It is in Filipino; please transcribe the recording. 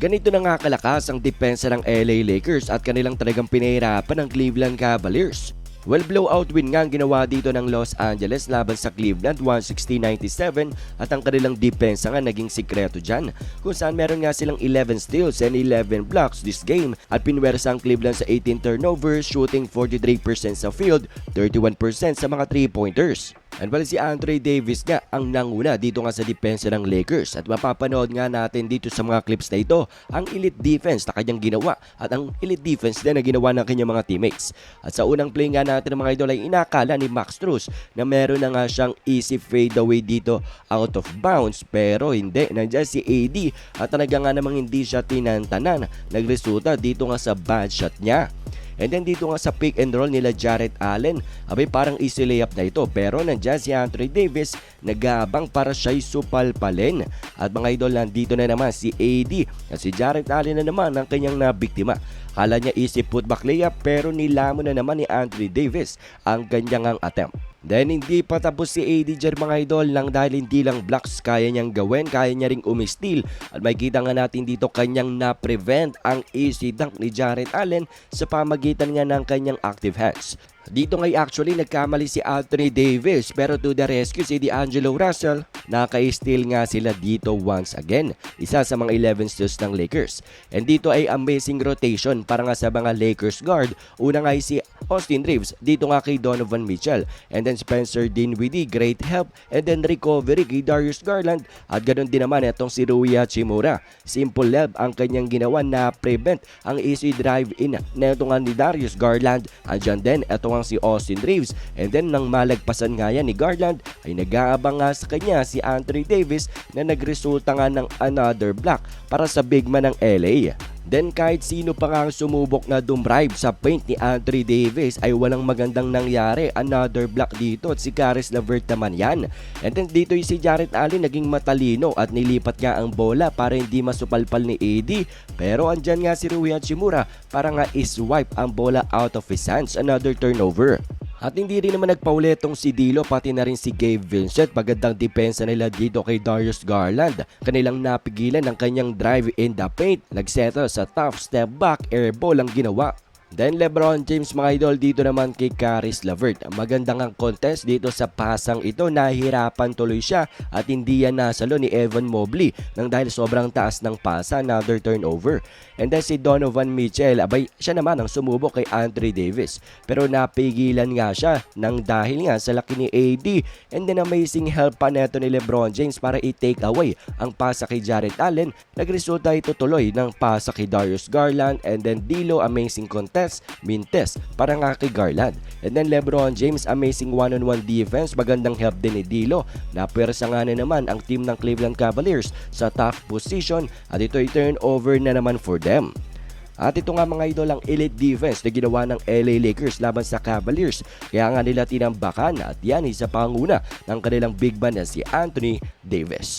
Ganito na nga kalakas ang depensa ng LA Lakers at kanilang talagang pinahirapan ng Cleveland Cavaliers. Well, blowout win nga ang ginawa dito ng Los Angeles laban sa Cleveland 160-97 at ang kanilang depensa nga naging sikreto dyan kung saan meron nga silang 11 steals and 11 blocks this game at pinwersa ang Cleveland sa 18 turnovers, shooting 43% sa field, 31% sa mga 3-pointers. And well, si Andre Davis nga ang nanguna dito nga sa depensa ng Lakers at mapapanood nga natin dito sa mga clips na ito ang elite defense na kanyang ginawa at ang elite defense din na ginawa ng kanyang mga teammates. At sa unang play nga natin mga idol ay inakala ni Max Strus na meron na nga siyang easy fadeaway dito out of bounds pero hindi. Nandiyan si AD at talaga nga namang hindi siya tinantanan. Nagresulta dito nga sa bad shot niya. And then dito nga sa pick and roll nila Jarrett Allen, abay parang easy layup na ito pero nandiyan si Anthony Davis nagabang para siya'y supalpalin. At mga idol nandito na naman si AD at si Jarrett Allen na naman ang kanyang nabiktima. Kala niya easy putback layup pero nilamon na naman ni Anthony Davis ang kanyang attempt. Then hindi pa tapos si AD dyan mga idol lang dahil hindi lang blocks kaya niyang gawin, kaya niya ring umistil. At makikita nga natin dito kanyang na-prevent ang easy dunk ni Jarrett Allen sa pamagitan nga ng kanyang active hands. Dito ngay actually nagkamali si Anthony Davis pero to the rescue si D'Angelo Russell. Naka-steal nga sila dito once again. Isa sa mga 11 steals ng Lakers. And dito ay amazing rotation para nga sa mga Lakers guard. Una nga si Austin Reeves, dito nga kay Donovan Mitchell. And then Spencer Dinwiddie, great help. And then recovery kay Darius Garland. At ganoon din naman itong si Rui Hachimura. Simple lab ang kanyang ginawa na prevent ang easy drive in na ito nga ni Darius Garland. Andyan din ito nga si Austin Reeves. And then nang malagpasan nga yan ni Garland ay nag-aabang nga sa kanya si Anthony Davis na nagresulta nga ng another block para sa big man ng LA. Then kahit sino pa nga sumubok na dumrive sa paint ni Anthony Davis ay walang magandang nangyari. Another block dito at si Caris LeVert naman yan. And then dito si Jarrett Allen naging matalino at nilipat nga ang bola para hindi masupalpal ni AD. Pero andyan nga si Rui Hachimura para nga iswipe ang bola out of his hands. Another turnover. At hindi rin naman nagpaulit tong si Dilo pati na rin si Gabe Vincent. Magandang depensa nila dito kay Darius Garland. Kanilang napigilan ang kanyang drive in the paint. Nagsettle sa tough step back air ball ang ginawa. Then Lebron James mga idol dito naman kay Caris LeVert. Magandang ang contest dito sa pasang ito. Nahihirapan tuloy siya at hindi yan nasalo ni Evan Mobley nang dahil sobrang taas ng pasa, another turnover. And then si Donovan Mitchell, abay siya naman ang sumubok kay Anthony Davis. Pero napigilan nga siya nang dahil nga sa laki ni AD. And then amazing help pa neto ni Lebron James para i-take away ang pasa kay Jarrett Allen. Nagresulta ito tuloy ng pasa kay Darius Garland and then Dilo amazing contest Mintes para nga kay Garland. And then Lebron James amazing one-on-one defense, magandang help din ni Dilo. Napwersa nga na naman ang team ng Cleveland Cavaliers sa tough position at ito ay turnover na naman for them. At ito nga mga idol ang elite defense na ginawa ng LA Lakers laban sa Cavaliers. Kaya nga nila tinambakan at yan isa panguna ng kanilang big man na si Anthony Davis.